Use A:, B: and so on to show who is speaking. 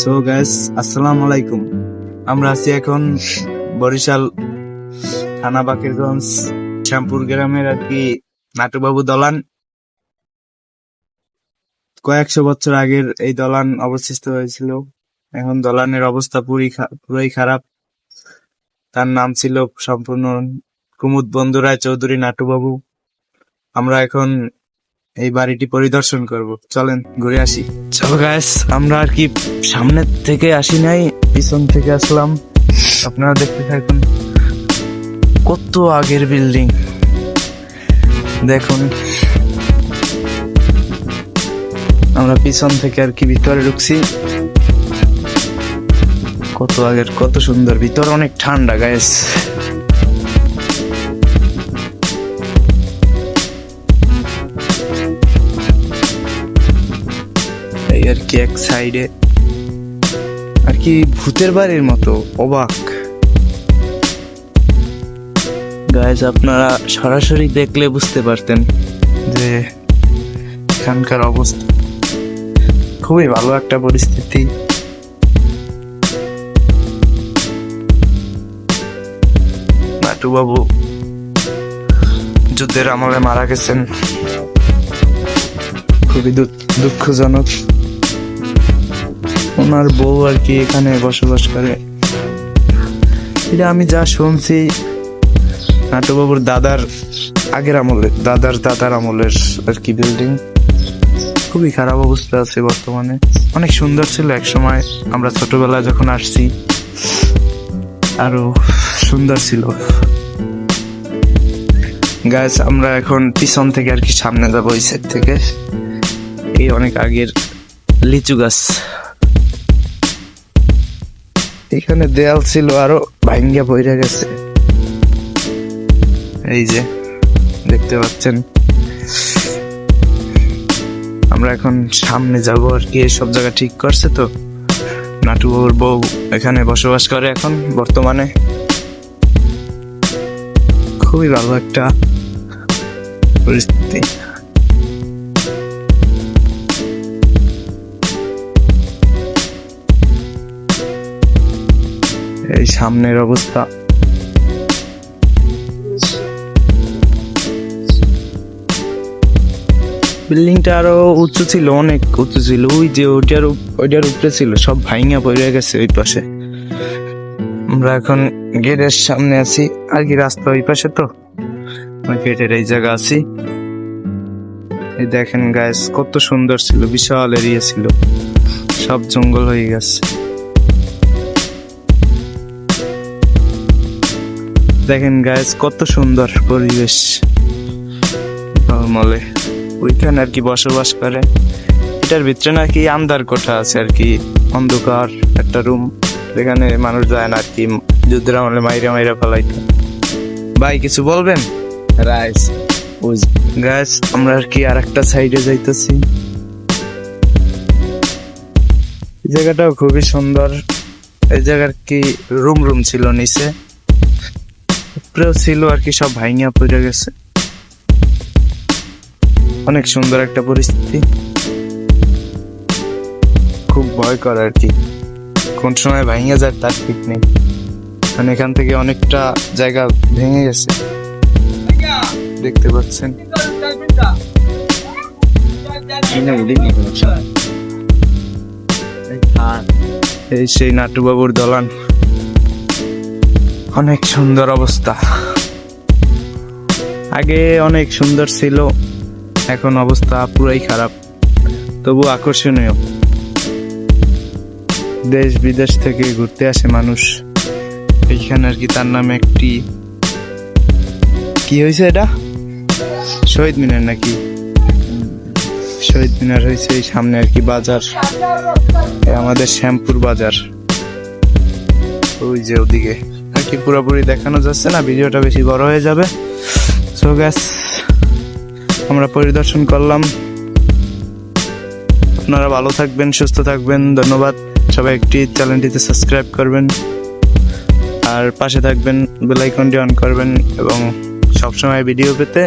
A: So guys আসসালামু আলাইকুম। আমরা আছি এখন বরিশাল থানা বাকিরগঞ্জ, শ্যামপুর গ্রামের আর কি নাটুবাবু দলান। কয়েকশো বছর আগের এই দলান অবশিষ্ট হয়েছিল। এখন দলানের অবস্থা পুরি পুরোই খারাপ। তার নাম ছিল সম্পূর্ণ কুমুদ বন্ধুরায় চৌধুরী নাটুবাবু। আমরা এখন এই বাড়িটি পরিদর্শন করব। চলেন, ঘুরে আসি। চলো গাইস আমরা আর কি সামনের থেকে আসি নাই, পিছন থেকে আসলাম। আপনারা দেখতে থাকুন। কত আগের বিল্ডিং দেখুন। আমরা পিছন থেকে আর কি ভিতরে ঢুকছি। কত আগের, কত সুন্দর। ভিতর অনেক ঠান্ডা গাইস আর কি এক সাইডে আর কি ভূতের বাড়ির মতো, অবাক। গাইজ আপনারা সরাসরি দেখলে বুঝতে পারতেন যে এখানকার অবস্থা। খুবই ভালো একটা পরিস্থিতি। বাবু যুদ্ধের আমলে মারা গেছেন। খুবই দুঃখজনক। ওনার বউ আর কি এখানে বসবাস করে। এটা আমি যা শুনছি নাটুবাবুর দাদার আগের আমলের দাদার দাদার আমলের আর কি বিল্ডিং খুবই খারাপ অবস্থা আছে বর্তমানে। অনেক সুন্দর ছিল এক সময় আমরা ছোটবেলায় যখন আসছি, আরও সুন্দর ছিল। গাছ আমরা এখন পিছন থেকে আর কি সামনে যাব ওই সাইড থেকে। এই অনেক আগের লিচু গাছ। এখানে দেয়াল ছিল আরও ভাঙ্গা বইরা গেছে। এই যে, দেখতে পাচ্ছেন। আমরা এখন সামনে যাব আর কি সব জায়গা ঠিক করছে তো। নাটু বউ এখানে বসবাস করে এখন, বর্তমানে। খুবই ভালো একটা পরিস্থিতি। এই সামনের অবস্থা। বিল্ডিংটা আরও উঁচু ছিল, অনেক উঁচু ছিল। ওই যে ওইটার ওইটার উপরে ছিল, সব ভাইঙা পড়ে গেছে ওই পাশে। আমরা এখন গেটের সামনে আছি, আর কি রাস্তা ওই পাশে তো? গেটের এই জায়গা আছি। এই দেখেন গাছ কত সুন্দর ছিল, বিশাল এরিয়া ছিল। সব জঙ্গল হয়ে গেছে। দেখেন গাছ কত সুন্দর পরিবেশ। মলে। ওইখানে আর কি বসবাস করে। এটার ভিতরে নাকি আন্দার কোঠা আছে আর কি। অন্ধকার একটা রুম যেখানে মানুষ যায় না আর কি যুদ্ধের আমলে মাইরা মাইরা ফেলাইতো। ভাই কিছু বলবেন? রাইস গাছ আমরা আর কি আর একটা সাইডে যাইতেছি। এই জায়গাটাও খুবই সুন্দর। এই জায়গার কি রুম রুম ছিল নিচে। উপরেও ছিল আর কি, সব ভাইঙা পড়ে গেছে। অনেক সুন্দর একটা পরিস্থিতি। খুব ভয় করে আর কি। কোন সময় ভাঙে যায় তার ঠিক নেই। মানে এখান থেকে অনেকটা জায়গা ভেঙে গেছে। দেখতে পাচ্ছেন। এই সেই নাটুবাবুর দলান। অনেক সুন্দর অবস্থা। আগে অনেক সুন্দর ছিল, এখন অবস্থা পুরাই খারাপ। তবু আকর্ষণীয়। দেশ বিদেশ থেকে ঘুরতে আসে মানুষ। এইখানে আর কি তার নামে একটি, কি হয়েছে এটা? শহীদ মিনার নাকি? শহীদ মিনার হয়েছে এই সামনে আর কি বাজার। আমাদের শ্যামপুর বাজার। ওই যে ওদিকে। কি পুরোপুরি দেখানো যাচ্ছে না, ভিডিওটা বেশি বড় হয়ে যাবে। সো গ্যাস আমরা পরিদর্শন করলাম। আপনারা ভালো থাকবেন, সুস্থ থাকবেন, ধন্যবাদ। সবাই একটি চ্যানেলটিতে সাবস্ক্রাইব করবেন। আর পাশে থাকবেন বেলাইকনটি অন করবেন এবং সবসময় ভিডিও পেতে